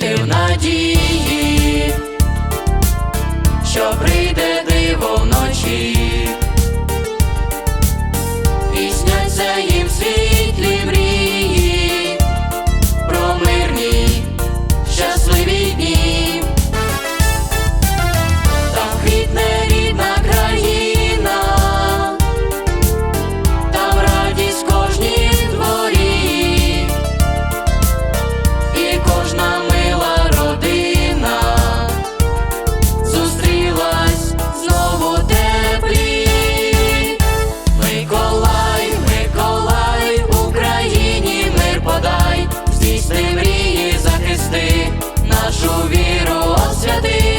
жити в надії. нашу віру освяти.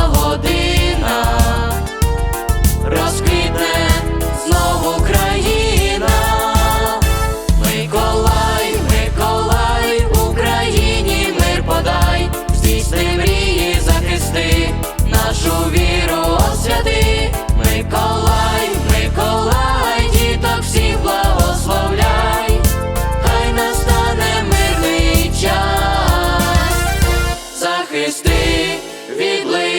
година. Розквітне знову країна, Миколай, Миколай, Україні мир подай, здійсни мрії, захисти, нашу віру освяти, Миколай, Миколай, діток всіх благословляй, хай настане мирний час, захисти. від Відлив